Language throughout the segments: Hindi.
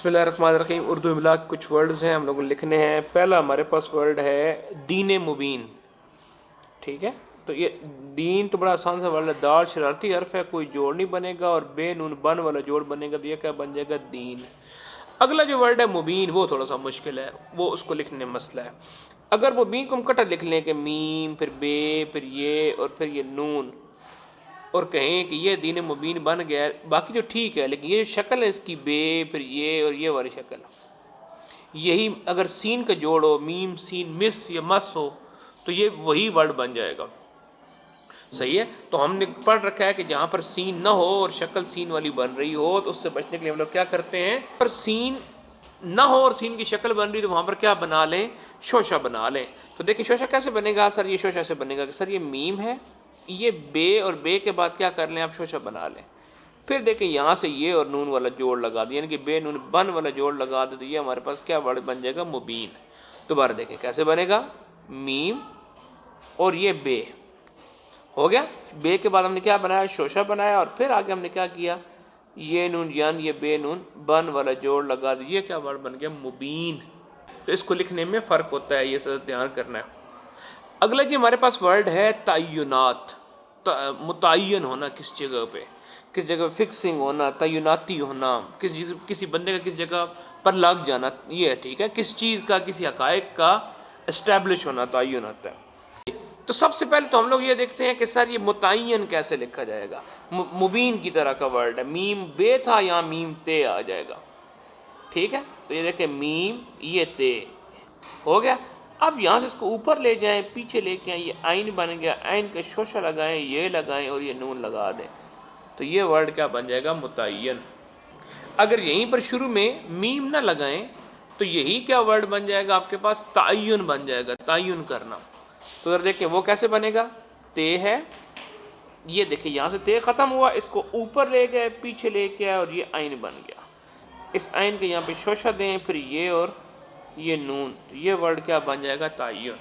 बसमीम उर्दू इमला कुछ वर्ड्स हैं, हम लोग लिखने हैं। पहला हमारे पास वर्ड है, दीन मुबीन। ठीक है? तो ये दीन तो बड़ा आसान सा वर्ड है। दाल शरारती हर्फ है, कोई जोड़ नहीं बनेगा और बे नून बन वाला जोड़ बनेगा तो ये क्या बन जाएगा? दीन। अगला जो वर्ड है, मुबीन, वो थोड़ा सा मुश्किल है। वो उसको लिखने में मसला है। अगर मुबीन को हम कटा लिख लें कि मीम, फिर बे, फिर ये और फिर ये नून। और कहें कि ये दीन मुबीन बन गया, बाकी जो ठीक है, लेकिन ये शक्ल है इसकी, बे, फिर ये और ये वाली शक्ल। यही अगर सीन का जोड़ मीम सीन, मिस या मस हो तो ये वही वर्ड बन जाएगा। सही है? तो हमने पढ़ रखा है कि जहाँ पर सीन ना हो और शक्ल सीन वाली बन रही हो तो उससे बचने के लिए हम लोग क्या करते हैं? पर सीन ना हो और सीन की शक्ल बन रही तो वहाँ पर क्या बना लें? शोशा बना लें। तो देखिए, शोशा कैसे बनेगा? सर, ये शोशा से बनेगा कि सर, ये मीम है ये बे और बे के बाद क्या कर लें, आप शोशा बना लें। फिर देखें, यहाँ से ये और नून वाला जोड़ लगा दिया, यानी कि बे नून बन वाला जोड़ लगा दे तो ये हमारे पास क्या वर्ड बन जाएगा? मुबीन। दोबारा देखें, कैसे बनेगा? मीम और ये बे। हो गया? बे के बाद हमने क्या बनाया? शोशा बनाया और फिर आगे हमने क्या किया? ये नून, यन, ये बे नून बन वाला जोड़ लगा दिया। क्या वर्ड बन गया? मुबीन। तो इसको लिखने में फ़र्क होता है, ये सब ध्यान करना है। अगला जी हमारे पास वर्ड है तयनात मुतन होना किस जगह पे? किस जगह फिक्सिंग होना, तयनाती होना, किस किसी बंदे का किस जगह पर लग जाना, ये है, ठीक है? किस चीज़ का, किसी हकायक का इस्टेब्लिश होना तयन है। तो सबसे पहले तो हम लोग ये देखते हैं कि सर ये मुतन कैसे लिखा जाएगा? मुबीन की तरह का वर्ड है, मीम बे था यहाँ मीम ते आ जाएगा। ठीक है? तो ये देखें मीम, ये ते, हो गया? अब यहाँ से इसको ऊपर ले जाएँ, पीछे लेके आए, ये आइन बन गया आइन के शोशा लगाएँ, ये लगाएँ और ये नून लगा दें। तो ये वर्ड क्या बन जाएगा? मुतन अगर यहीं पर शुरू में मीम ना लगाएँ तो यही क्या वर्ड बन जाएगा आपके पास? तयन बन जाएगा तयन करना। तो अगर देखें वो कैसे बनेगा? ते है, ये देखिए, यहाँ से ते ख़त्म हुआ, इसको ऊपर ले गए, पीछे लेके आए और ये आइन बन गया। इस आइन के यहाँ पे शोशा दें, फिर ये और ये नून तो ये वर्ड क्या बन जाएगा? तयन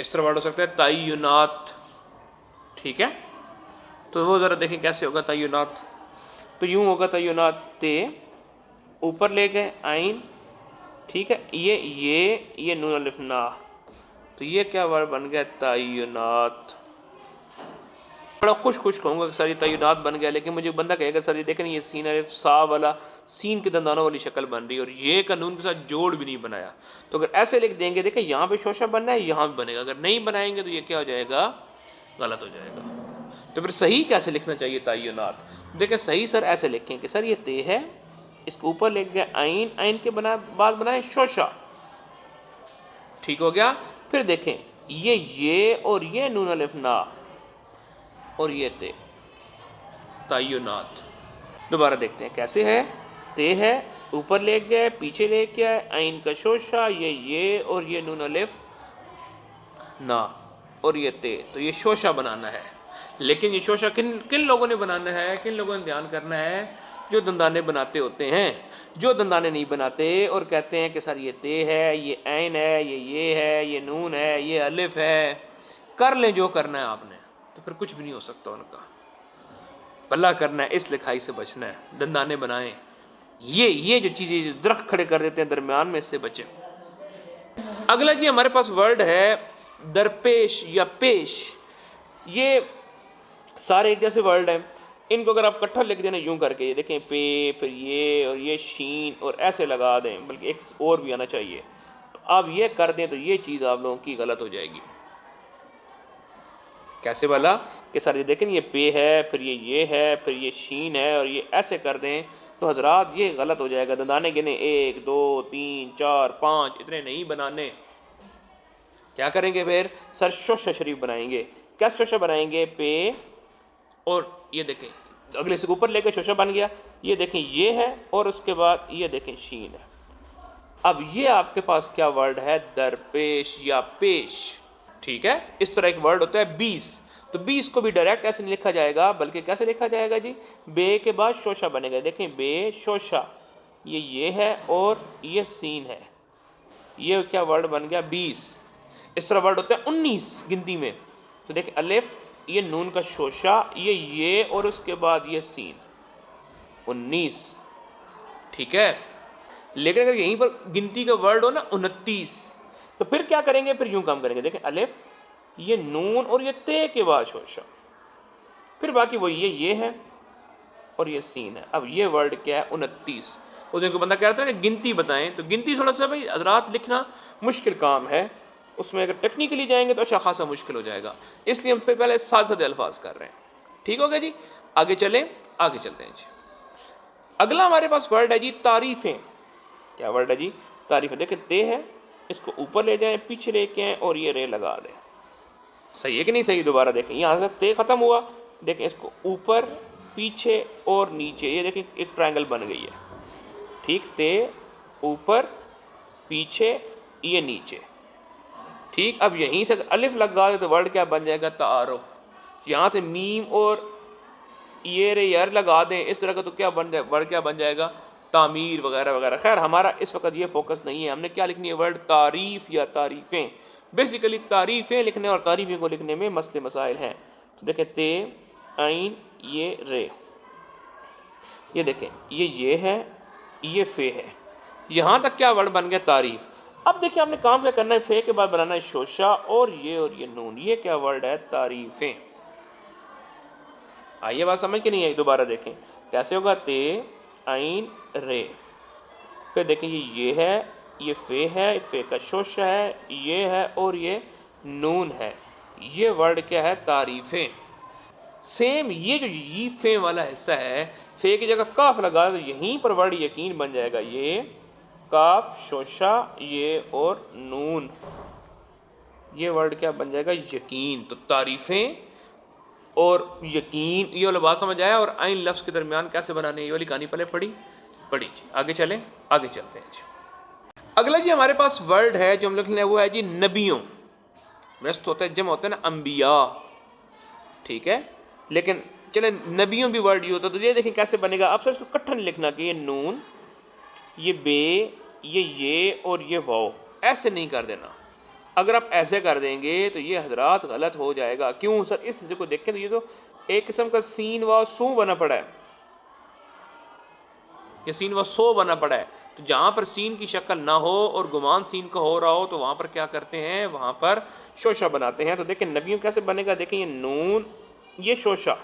इस तरह वर्ड हो सकता है तयनात ठीक है? तो वो ज़रा देखें कैसे होगा तयनात तो यूँ होगा तयनात ते ऊपर ले गए, आइन। ठीक है? ये ये ये नून अलिफना तो ये क्या वर्ड बन गया? तयनात बड़ा खुश खुश कहूँगा कि सर ये तयनात बन गया, लेकिन मुझे बंदा कहेगा, सर, ये देखें ये सीन अलिफ सा वाला सीन के दंदानों वाली शक्ल बन रही है और ये कानून के साथ जोड़ भी नहीं बनाया। तो अगर ऐसे लिख देंगे, देखें, यहाँ पे शोशा बनना है, यहाँ भी बनेगा, अगर नहीं बनाएँगे तो ये क्या हो जाएगा? गलत हो जाएगा। तो फिर सही कैसे लिखना चाहिए तयनात देखें, सही सर ऐसे लिखें कि सर ये ते है, इसको ऊपर लिख गया, आइन आइन के बना, बाद बनाए शोशा। ठीक हो गया? फिर देखें, ये ये और ये नून अलिफ ना और ये ते। तयनात दोबारा देखते हैं, कैसे है? ते है, ऊपर ले गया, पीछे ले गया आइन का शोशा ये ये, और ये नून अलिफ, ना, और ये ते। तो ये शोशा बनाना है। लेकिन ये शोशा किन किन लोगों ने बनाना है? किन लोगों ने ध्यान करना है? जो दंदाने बनाते होते हैं। जो दंदाने नहीं बनाते और कहते हैं कि सर ये ते है, ये ऐन है, ये ये है, ये नून है, ये अलिफ है। कर लें जो करना है आपने। तो फिर कुछ भी नहीं हो सकता उनका। पल्ला करना है, इस लिखाई से बचना है, दंदाने बनाएँ। ये ये जो चीज़ें, जो दरख्त खड़े कर देते हैं दरमियान में, इससे बचें। अगला जी, हमारे पास वर्ड है, दरपेश या पेश। ये सारे एक जैसे वर्ड हैं। इनको अगर आप इकट्ठा लिख देना, यूँ करके, ये देखें, पे, फिर ये और ये शीन, और ऐसे लगा दें, बल्कि एक और भी आना चाहिए। तो आप ये कर दें तो ये चीज़ आप लोगों की गलत हो जाएगी। कैसे वाला कि सर ये देखें, ये पे है, फिर ये ये है, फिर ये शीन है और ये ऐसे कर दें तो हजरात ये गलत हो जाएगा। दंदाने गिने, एक, दो, तीन, चार, पाँच, इतने नहीं बनाने। क्या करेंगे फिर? सर शोशा शरीफ बनाएँगे। क्या शोशा बनाएँगे? पे और ये देखें, अगले से ऊपर लेकर शोशा बन गया। ये देखें, ये है और उसके बाद ये देखें, शीन है। अब ये आपके पास क्या वर्ड है? दरपेश या पेश। ठीक है? इस तरह एक वर्ड होता है, बीस। तो बीस को भी डायरेक्ट ऐसे नहीं लिखा जाएगा, बल्कि कैसे लिखा जाएगा जी? बे के बाद शोशा बनेगा। देखें, बे शोशा ये ये है और ये सीन है। ये क्या वर्ड बन गया? बीस। इस तरह वर्ड होता है उन्नीस गिनती में। तो देखें, अलिफ, ये नून का शोशा ये ये और उसके बाद ये सीन। उन्नीस। ठीक है? लेकिन अगर यहीं पर गिनती का वर्ड हो ना, उनतीस। तो फिर क्या करेंगे? फिर यूँ काम करेंगे। देखें, अलिफ ये नून और ये ते के बाद शोशा। फिर बाकी वो ये ये है और ये सीन है। अब ये वर्ड क्या है? उनतीस। उस दिन को बंदा कह रहा था कि गिनती बताएँ तो गिनती थोड़ा सा भाई हजरात लिखना मुश्किल काम है। उसमें अगर टेक्निकली जाएँगे तो अच्छा खासा मुश्किल हो जाएगा। इसलिए हम फिर पहले साथ साथ अल्फाज कर रहे हैं। ठीक हो गया जी? आगे चलें, आगे चलते हैं जी। अगला हमारे पास वर्ड है जी तारीफ़ें। क्या वर्ड है जी? तारीफ़ें। देखें ते है, इसको ऊपर ले जाएँ, पीछे लेके आएँ और ये रे लगा दें। सही है कि नहीं? सही, दोबारा देखें। यहाँ से ते ख़त्म हुआ। देखें इसको ऊपर, पीछे और नीचे। ये देखें एक ट्रायंगल बन गई है। ठीक? ते, ऊपर, पीछे, ये नीचे। ठीक? अब यहीं से अलिफ लगा दे तो वर्ड क्या बन जाएगा? तारुफ। यहाँ से मीम और ये रे, यार लगा दें। इस तरह का तो क्या बन जाए वर्ड क्या बन जाएगा? तामीर वगैरह वगैरह। खैर, हमारा इस वक्त ये फोकस नहीं है। हमने क्या लिखनी है? वर्ड तारीफ़ या तारीफ़ें। बेसिकली तारीफ़ें लिखने और तारीफ़ें को लिखने में मसले मसाइल हैं। तो देखें, ते, आइन, ये, रे। ये देखें, ये ये है, ये फ़े है। यहाँ तक क्या वर्ड बन गया? तारीफ़। अब देखिए आपने काम क्या करना है? फ़े के बाद बनाना है शोशा और ये और ये नून। ये क्या वर्ड है? तारीफ़ें। आइए, बात समझ के नहीं आई, दोबारा देखें। कैसे होगा? ते, आइन, रे। फिर देखें, ये ये है ये फ़े है, फ़े का शोशा है, ये है और ये नून है। ये वर्ड क्या है? तारीफ़ें। सेम ये जो ये फे वाला हिस्सा है, फे की जगह काफ लगा तो यहीं पर वर्ड यकीन बन जाएगा। ये काफ शोशा ये और नून। ये वर्ड क्या बन जाएगा? यकीन। तो तारीफ़ें और यकीन, ये वाला बात समझ आया? और आइन लफ्ज़ के दरमियान कैसे बनाने ये वाली कहानी पहले पढ़ी? पढ़ी जी। आगे चलें? आगे चलते हैं जी। अगला जी हमारे पास वर्ड है, जो हम लिख लें, वो है जी नबियों। व्यस्त होता है जम होता है ना अम्बिया ठीक है? लेकिन चले, नबियों भी वर्ड यूज़ होता तो ये देखें कैसे बनेगा। अब सर, इसको कट्ठा नहीं लिखना कि ये नून, ये बे, ये ये और ये वाओ ऐसे नहीं कर देना। अगर आप ऐसे कर देंगे तो ये हजरात गलत हो जाएगा। क्यों सर? इस हिस्से को देखें तो ये तो एक किस्म का सीन व सू बना पड़ा है। ये सीन व सो बना पड़ा है। तो जहाँ पर सीन की शक्ल ना हो और गुमान सीन का हो रहा हो तो वहाँ पर क्या करते हैं? वहाँ पर शोशा बनाते हैं। तो देखें, नबियों कैसे बनेगा? देखें, ये नून, ये शोशा।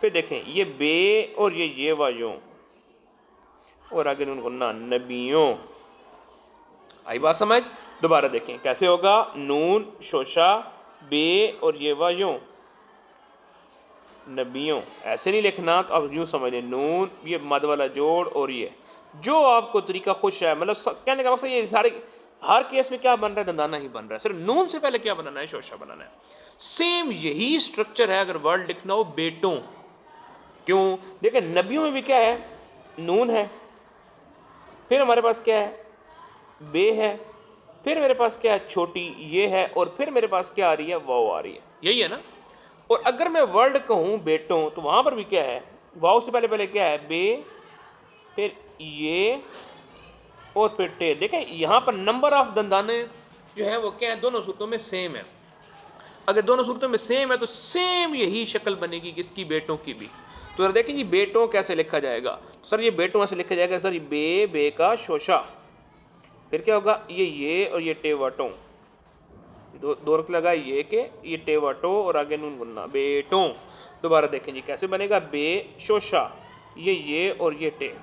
फिर देखें, ये बे और ये ये। वायों और आगे उनको ना, नबियों। आई बात समझ? दोबारा देखें, कैसे होगा? नून, शोशा, बे और ये। वायों नबियों। ऐसे नहीं लिखना तो आप यूँ समझ लें, नून, ये मद वाला जोड़ और ये। जो आपको तरीका खुश है मतलब कहने का मकसद ये सारे, हर केस में क्या बन रहा है दंदाना ही बन रहा है। सिर्फ़ नून से पहले क्या बनाना है, शोशा बनाना है। सेम यही स्ट्रक्चर है अगर वर्ड लिखना हो, बेटों। क्यों? देखें नबियों में भी क्या है? नून है। फिर हमारे पास क्या है? बे है। फिर मेरे पास क्या है? छोटी, ये है। और फिर मेरे पास क्या आ रही है? वाओ आ रही है। यही है ना? और अगर मैं वर्ड कहूँ बेटों तो वहाँ पर भी क्या है? वाओ से पहले पहले क्या है? बे, फिर ये, और फिर टे। देखें यहाँ पर नंबर ऑफ़ दंदाने जो है, वो क्या है? दोनों सूरतों में सेम है। अगर दोनों सूरतों में सेम है तो सेम यही शक्ल बनेगी किसकी? बेटों की भी। तो सर देखें जी बेटों कैसे लिखा जाएगा। तो सर, ये बेटों ऐसे लिखा जाएगा, सर, ये बे बे का शोशा फिर क्या होगा? ये ये, और ये टेवाटों। दो दो रख लगा ये के ये टेवाटो और आगे नून गुन्ना बेटों, दोबारा देखें जी, कैसे बनेगा? बे, शोशा, ये ये और ये टे।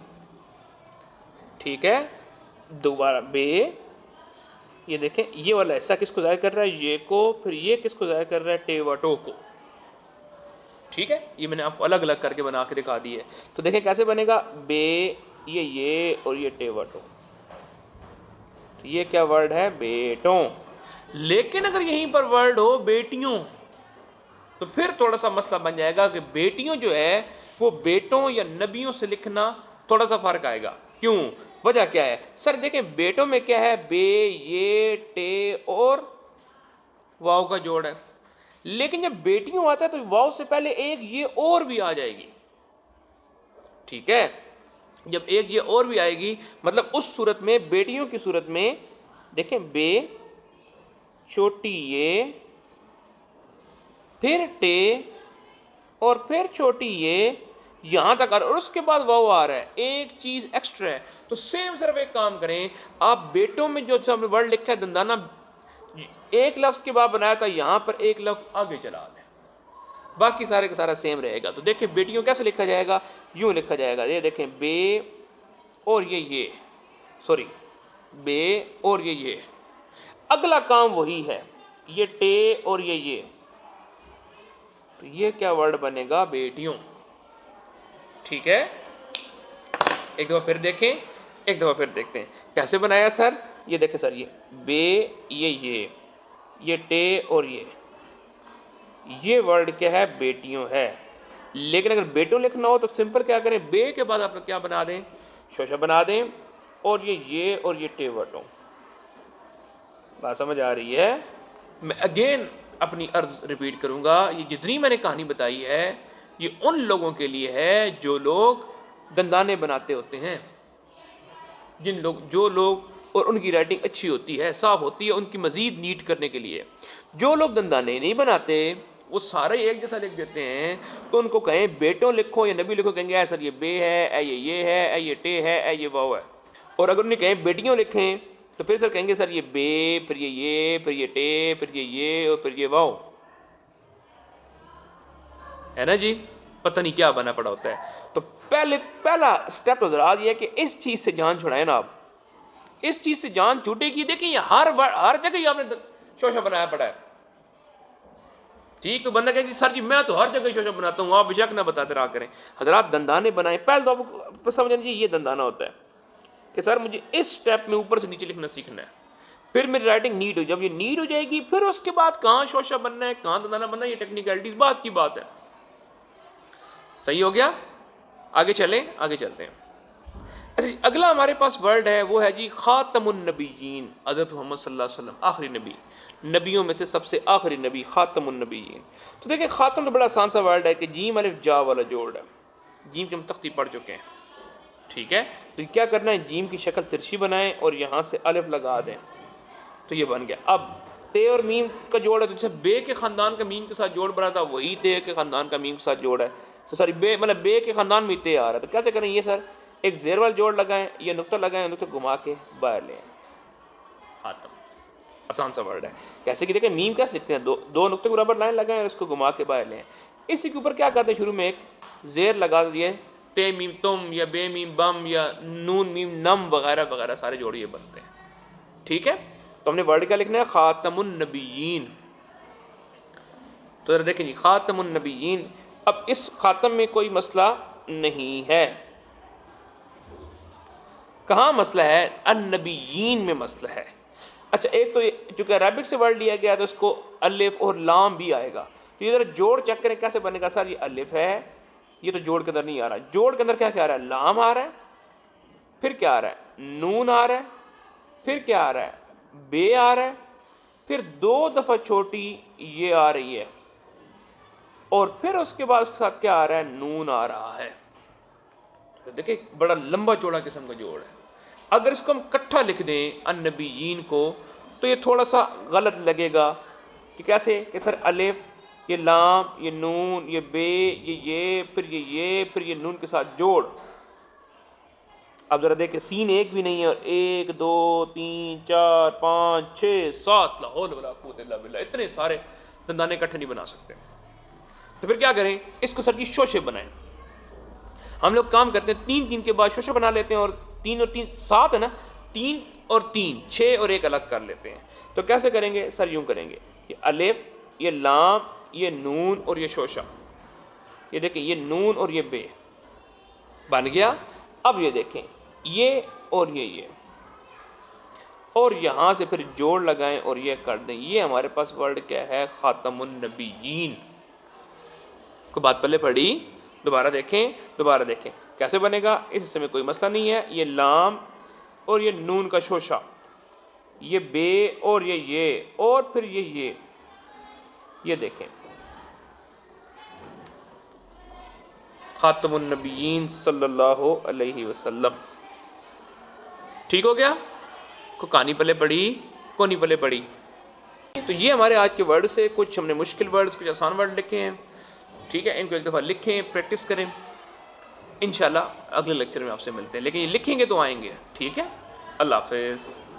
ठीक है? दोबारा बे, ये देखें, ये वाला ऐसा किसको ज़ाहिर कर रहा है? ये को, फिर ये किसको ज़ाहिर कर रहा है? टेवाटो को। ठीक है? ये मैंने आपको अलग अलग करके बना के दिखा दी है। तो देखें, कैसे बनेगा? बे, ये ये और ये टेवाटो ये क्या वर्ड है? बेटों। लेकिन अगर यहीं पर वर्ड हो, बेटियों तो फिर थोड़ा सा मसला बन जाएगा कि बेटियों जो है, वो बेटों या नबियों से लिखना थोड़ा सा फ़र्क आएगा। क्यों? वजह क्या है? सर, देखें, बेटों में क्या है? बे, ये, टे और वाव का जोड़ है। लेकिन जब बेटियों आता है तो वाव से पहले एक, ये और भी आ जाएगी। ठीक है? जब एक, ये और भी आएगी मतलब उस सूरत में, बेटियों की सूरत में, देखें, बे छोटी ये फिर टे, और फिर छोटी ये यहाँ तक आ रहा है, और उसके बाद वाव आ रहा है, एक चीज़ एक्स्ट्रा है। तो सेम सिर्फ़ एक काम करें, आप बेटों में जो हमने वर्ड लिखा है, दंदाना, एक लफ्ज़ के बाद बनाया था, यहाँ पर एक लफ्ज़ आगे चला दें। बाकी सारे का सारा सेम रहेगा। तो देखें बेटियों कैसे लिखा जाएगा? यूँ लिखा जाएगा। ये देखें, बे और ये ये। सॉरी बे और ये ये। अगला काम वही है। ये टे और ये ये। तो ये क्या वर्ड बनेगा? बेटियों। ठीक है? एक दफ़ा फिर देखें, एक दफ़ा फिर देखते हैं। कैसे बनाया सर? ये देखें सर, ये बे, ये ये। ये टे और ये। ये वर्ड क्या है? बेटियों है। लेकिन अगर बेटों लिखना हो तो सिंपल क्या करें? बे के बाद आप क्या बना दें? शोशा बना दें। और ये ये और ये टे वर्डों। बात समझ आ रही है। मैं अगेन अपनी अर्ज़ रिपीट करूँगा। ये जितनी मैंने कहानी बताई है, ये उन लोगों के लिए है जो लोग दंदाने बनाते होते हैं। जिन लोग, जो लोग, और उनकी राइटिंग अच्छी होती है, साफ़ होती है, उनकी मज़ीद नीट करने के लिए। जो लोग दंदाने नहीं बनाते, वो सारे एक जैसा लिख देते हैं। तो उनको कहें, बेटों लिखो या नबी लिखो, कहेंगे सर ये बे है ए ये ये है ए ये टे है ए ये वाव है। और अगर उन्हें कहें, बेटियों लिखें तो फिर सर कहेंगे, सर, ये बे, फिर ये ये, फिर ये टे, फिर ये ये और फिर ये वाव है ना जी? पता नहीं क्या बना पड़ा होता है। तो पहले, पहला स्टेप तो जरा ये कि इस चीज़ से जान छुड़ाए ना आप। इस चीज़ से जान छूटेगी, देखिए हर हर जगह ही आपने शोशा बनाया पड़ा है। ठीक तो बंदा कहे जी सर जी, मैं तो हर जगह शोशा बनाता हूँ, आप बेशक ना बताते रहा करें। हजरात दंदाने बनाए। पहले तो आपको समझ लीजिए, ये दंदाना होता है। कि सर मुझे इस स्टेप में ऊपर से नीचे लिखना सीखना है। फिर मेरी राइटिंग नीट हो, जब ये नीट हो जाएगी, फिर उसके बाद कहाँ शोशा बनना है, कहाँ दंदाना बनना है, ये टेक्निकलिटीज बात की बात है। सही हो गया? आगे चलें, आगे चलते हैं। अच्छा अगला हमारे पास वर्ड है, वो है जी ख़ातमुलनबीन हज़रत मोहम्मद वसल्लम, आखिरी नबी। नबियों में से सबसे आखिरी नबी ख़ातमुलनबीन तो देखिए, ख़ातम तो बड़ा आसान सा वर्ड है कि जीम, अलिफ, जा वाला जोड़ है। जीम की हम तख्ती पढ़ चुके हैं। ठीक है? तो क्या करना है? जीम की शक्ल तिरछी बनाएँ और यहाँ से अलिफ लगा दें। तो ये बन गया। अब, ते और मीम का जोड़ है तो जैसे बे के ख़ानदान का मीम के साथ जोड़ बना था, वही ते के ख़ानदान का मीम के साथ जोड़ है। तो सॉरी, बे मतलब बे के ख़ानदान में ते आ रहा है। तो क्या करें ये, सर? एक जेर वाल जोड़ लगाएँ, ये नुकता लगाएँ, नुकता घुमा के बाहर लें ख़ात्म। आसान सा वर्ड है। कैसे कि देखें, मीम कैसे लिखते हैं? दो दो नुकते बराबर लाइन लगाएँ और इसको घुमा के बाहर लें इसी के ऊपर क्या करते हैं शुरू में? एक जेर लगा दिए। ते मीम तुम, या बे मीम बम, या नून मीम नम वगैरह वगैरह, सारे जोड़िए बनते हैं। ठीक है? तो हमने वर्ड क्या लिखना है? ख़ातमुलनबीन तो देखें जी ख़ातमुलनबीन अब इस ख़ातम में कोई मसला नहीं है। कहाँ मसला है? अनबीन में मसला है। अच्छा एक तो चूँकि अरबिक से वर्ड लिया गया तो उसको अलिफ और लाम भी आएगा। तो ये जरा जोड़ चेक करें, कैसे बनेगा? सर, ये अलिफ है ये तो जोड़ के अंदर नहीं आ रहा जोड़ के अंदर क्या क्या आ रहा है? लाम आ रहा है, फिर क्या आ रहा है? नून आ रहा है, फिर क्या आ रहा है? बे आ रहा है, फिर दो दफ़ा छोटी ये आ रही है। और फिर उसके बाद उसके साथ क्या आ रहा है? नून आ रहा है। तो देखिए, बड़ा लंबा चौड़ा किस्म का जोड़ है। अगर इसको हम इकट्ठा लिख दें अनबीन को तो ये थोड़ा सा गलत लगेगा कि कैसे? कि सर अलिफ ये लाम, ये नून, ये बे, ये ये, फिर ये ये, फिर ये नून के साथ जोड़। अब ज़रा देखें, सीन एक भी नहीं है और एक, दो, तीन, चार, पाँच छः सात, लाहौल इतने सारे दंदाने इकट्ठे नहीं बना सकते। तो फिर क्या करें? इसको सर जी शोशे बनाएँ। हम लोग काम करते हैं, तीन तीन के बाद शोशे बना लेते हैं और तीन और तीन, सात है ना? तीन और तीन छः और एक अलग कर लेते हैं। तो कैसे करेंगे? सर यूँ करेंगे। ये अलिफ, ये लाम ये नून और ये शोशा ये देखें, ये नून और ये बे। बन गया। अब ये देखें, ये और ये ये। और यहाँ से फिर जोड़ लगाएँ और ये कर दें। ये हमारे पास वर्ड क्या है? ख़ातमुलनबीन को बात पहले पढ़ी? दोबारा देखें दोबारा देखें। कैसे बनेगा? इस हिस्से में कोई मसला नहीं है। ये लाम और ये नून का शोशा। ये बे और ये ये। और फिर ये ये। ये देखें। ख़ातमुलनबीन सल्लल्लाहु अलैहि वसल्लम। ठीक हो गया? को कहानी पले पढ़ी को नहीं पले पढ़ी। तो ये हमारे आज के वर्ड से कुछ हमने मुश्किल वर्ड्स, कुछ आसान वर्ड लिखे हैं। ठीक है, इनको एक दफ़ा लिखें, प्रैक्टिस करें। इंशाल्लाह अगले लेक्चर में आपसे मिलते हैं। लेकिन ये लिखेंगे तो आएँगे। ठीक है? अल्लाह हाफिज़।